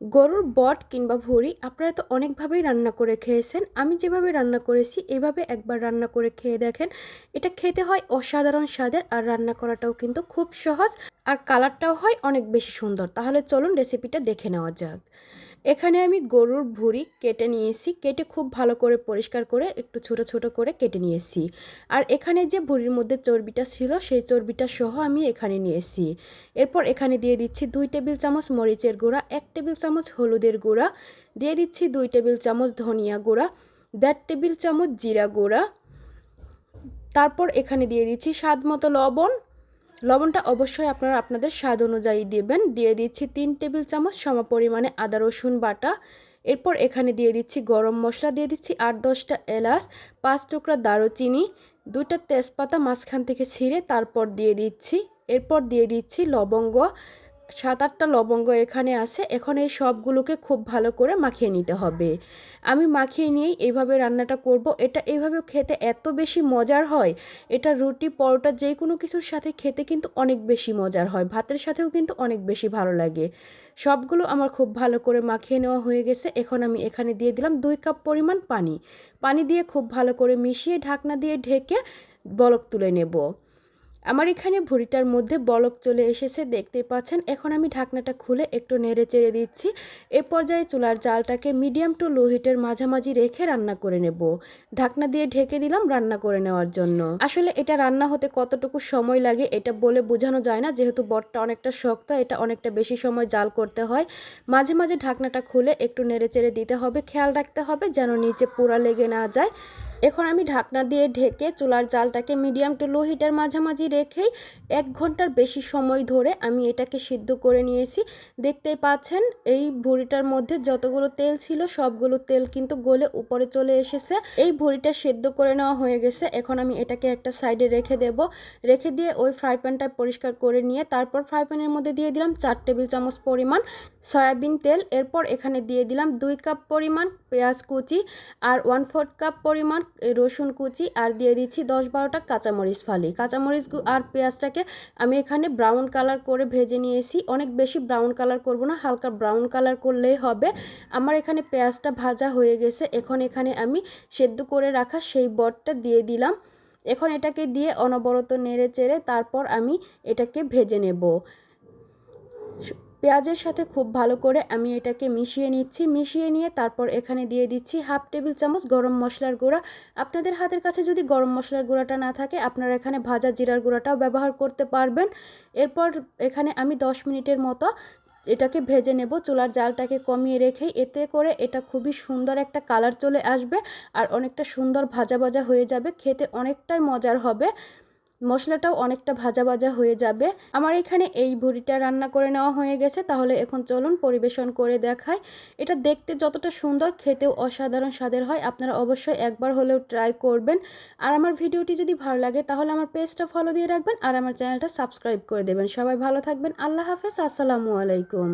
গরুর বট কিংবা ভুঁড়ি আপনারা তো অনেকভাবেই রান্না করে খেয়েছেন। আমি যেভাবে রান্না করেছি, এভাবে একবার রান্না করে খেয়ে দেখেন। এটা খেতে হয় অসাধারণ স্বাদের আর রান্না করাটাও কিন্তু খুব সহজ আর কালারটাও হয় অনেক বেশি সুন্দর। তাহলে চলুন রেসিপিটা দেখে নেওয়া যাক। এখানে আমি গরুর ভুঁড়ি কেটে নিয়েছি, কেটে খুব ভালো করে পরিষ্কার করে একটু ছোট ছোট করে কেটে নিয়েছি। আর এখানে যে ভুঁড়ির মধ্যে চর্বিটা ছিল, সেই চর্বিটা সহ আমি এখানে নিয়েছি। এরপর এখানে দিয়ে দিচ্ছি দুই টেবিল চামচ মরিচের গুঁড়া, এক টেবিল চামচ হলুদের গুঁড়া, দিয়ে দিচ্ছি দুই টেবিল চামচ ধনিয়া গুঁড়া, দেড় টেবিল চামচ জিরা গুঁড়া। তারপর এখানে দিয়ে দিচ্ছি স্বাদ মতো লবণ লবণটা অবশ্যই আপনারা আপনাদের স্বাদ অনুযায়ী দেবেন। দিয়ে দিচ্ছি তিন টেবিল চামচ সমপরিমাণে আদা, রসুন বাটা। এরপর এখানে দিয়ে দিচ্ছি গরম মশলা, দিয়ে দিচ্ছি আট দশটা এলাচ, পাঁচ টুকরা দারুচিনি, দুইটা তেজপাতা মাঝখান থেকে ছিঁড়ে তারপর দিয়ে দিচ্ছি। এরপর দিয়ে দিচ্ছি লবঙ্গ সাত আটটা লবঙ্গ এখানে আছে, এখন এই সবগুলোকে খুব ভালো করে মাখিয়ে নিতে হবে। আমি মাখিয়ে নিয়েই এইভাবে রান্নাটা করব। এটা এইভাবে খেতে এত বেশি মজার হয়, এটা রুটি, পরোটা, যে কোনো কিছুর সাথে খেতে কিন্তু অনেক বেশি মজার হয়, ভাতের সাথেও কিন্তু অনেক বেশি ভালো লাগে। সবগুলো আমার খুব ভালো করে মাখিয়ে নেওয়া হয়ে গেছে, এখন আমি এখানে দিয়ে দিলাম দুই কাপ পরিমাণ পানি। পানি দিয়ে খুব ভালো করে মিশিয়ে ঢাকনা দিয়ে ঢেকে বলক তুলে নেব। আমার এখানে ভুড়িটার মধ্যে বলক চলে এসেছে দেখতে পাচ্ছেন। এখন আমি ঢাকনাটা খুলে একটু নেড়ে চেড়ে দিচ্ছি। এ পর্যায়ে চুলার জালটাকে মিডিয়াম টু লো হিটের মাঝামাঝি রেখে রান্না করে নেব। ঢাকনা দিয়ে ঢেকে দিলাম রান্না করে নেওয়ার জন্য। আসলে এটা রান্না হতে কতটুকু সময় লাগে এটা বলে বোঝানো যায় না, যেহেতু বটটা অনেকটা শক্ত, এটা অনেকটা বেশি সময় জাল করতে হয়। মাঝে মাঝে ঢাকনাটা খুলে একটু নেড়ে চেড়ে দিতে হবে, খেয়াল রাখতে হবে যেন নিচে পোড়া লেগে না যায়। এখন আমি ঢাকনা দিয়ে ঢেকে চুলার জালটাকে মিডিয়াম টু লো হিটার মাঝামাঝি রেখেই এক ঘণ্টার বেশি সময় ধরে আমি এটাকে সিদ্ধ করে নিয়েছি। দেখতেই পাচ্ছেন, এই ভুড়িটার মধ্যে যতগুলো তেল ছিল সবগুলো তেল কিন্তু গলে উপরে চলে এসেছে। এই ভুড়িটা সেদ্ধ করে নেওয়া হয়ে গেছে। এখন আমি এটাকে একটা সাইডে রেখে দেব। রেখে দিয়ে ওই ফ্রাই প্যানটা পরিষ্কার করে নিয়ে তারপর ফ্রাই প্যানের মধ্যে দিয়ে দিলাম চার টেবিল চামচ পরিমাণ সয়াবিন তেল। এরপর এখানে দিয়ে দিলাম দুই কাপ পরিমাণ পেঁয়াজ কুচি আর ওয়ান ফোর্থ কাপ পরিমাণ রসুন কুচি আর দিয়ে দিচ্ছি দশ বারোটা কাঁচামরিচ ফালি। কাঁচামরিচ আর পেঁয়াজটাকে আমি এখানে ব্রাউন কালার করে ভেজে নিয়েছি। অনেক বেশি ব্রাউন কালার করব না, হালকা ব্রাউন কালার করলেই হবে। আমার এখানে পেঁয়াজটা ভাজা হয়ে গেছে। এখন এখানে আমি সেদ্ধ করে রাখা সেই বটটা দিয়ে দিলাম। এখন এটাকে দিয়ে অনবরত নেড়ে চেড়ে তারপর আমি এটাকে ভেজে নেব। পেঁয়াজের সাথে খুব ভালো করে আমি এটাকে মিশিয়ে নিচ্ছি। মিশিয়ে নিয়ে তারপর এখানে দিয়ে দিচ্ছি হাফ টেবিল চামচ গরম মশলার গুঁড়া। আপনাদের হাতের কাছে যদি গরম মশলার গুঁড়াটা না থাকে, আপনারা এখানে ভাজা জিরার গুঁড়াটাও ব্যবহার করতে পারবেন। এরপর এখানে আমি দশ মিনিটের মতো এটাকে ভেজে নেব। চুলার জালটাকে কমিয়ে রেখে এতে করে এটা খুবই সুন্দর একটা কালার চলে আসবে আর অনেকটা সুন্দর ভাজা ভাজা হয়ে যাবে। খেতে অনেকটাই মজার হবে। মশলাটাও অনেকটা ভাজা ভাজা হয়ে যাবে। আমার এখানে এই ভুড়িটা রান্না করে নেওয়া হয়ে গেছে। তাহলে এখন চলুন পরিবেশন করে দেখায় এটা দেখতে যতটা সুন্দর, খেতেও অসাধারণ স্বাদের হয়। আপনারা অবশ্যই একবার হলেও ট্রাই করবেন। আর আমার ভিডিওটি যদি ভালো লাগে, তাহলে আমার পেজটা ফলো দিয়ে রাখবেন। আর আমার চ্যানেলটা সাবস্ক্রাইব করে দেবেন। সবাই ভালো থাকবেন। আল্লাহ হাফেজ। আসসালামু আলাইকুম।